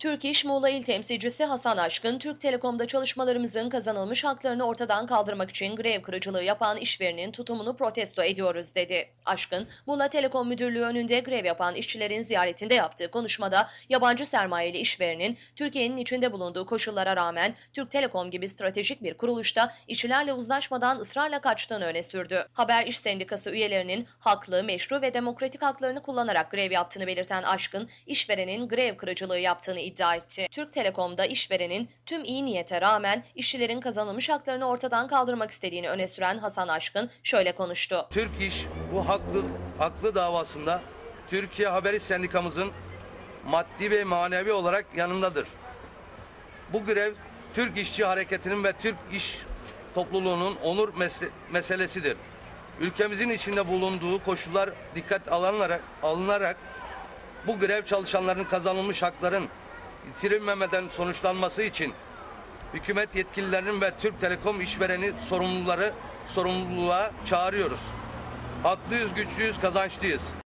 Türk İş Muğla İl Temsilcisi Hasan Aşkın, Türk Telekom'da çalışmalarımızın kazanılmış haklarını ortadan kaldırmak için grev kırıcılığı yapan işverenin tutumunu protesto ediyoruz dedi. Aşkın, Muğla Telekom Müdürlüğü önünde grev yapan işçilerin ziyaretinde yaptığı konuşmada yabancı sermayeli işverenin Türkiye'nin içinde bulunduğu koşullara rağmen Türk Telekom gibi stratejik bir kuruluşta işçilerle uzlaşmadan ısrarla kaçtığını öne sürdü. Haber İş Sendikası üyelerinin haklı, meşru ve demokratik haklarını kullanarak grev yaptığını belirten Aşkın, işverenin grev kırıcılığı yaptığını iddia etti. Türk Telekom'da işverenin tüm iyi niyete rağmen işçilerin kazanılmış haklarını ortadan kaldırmak istediğini öne süren Hasan Aşkın şöyle konuştu. Türk İş bu haklı haklı davasında Türkiye Haberi Sendikamızın maddi ve manevi olarak yanındadır. Bu grev Türk İşçi Hareketi'nin ve Türk İş topluluğunun onur mes- meselesidir. Ülkemizin içinde bulunduğu koşullar dikkat alınarak, alınarak bu grev çalışanların kazanılmış hakların yitirilmemeden sonuçlanması için hükümet yetkililerinin ve Türk Telekom işvereni sorumluları sorumluluğa çağırıyoruz. Haklıyız, güçlüyüz, kazançlıyız.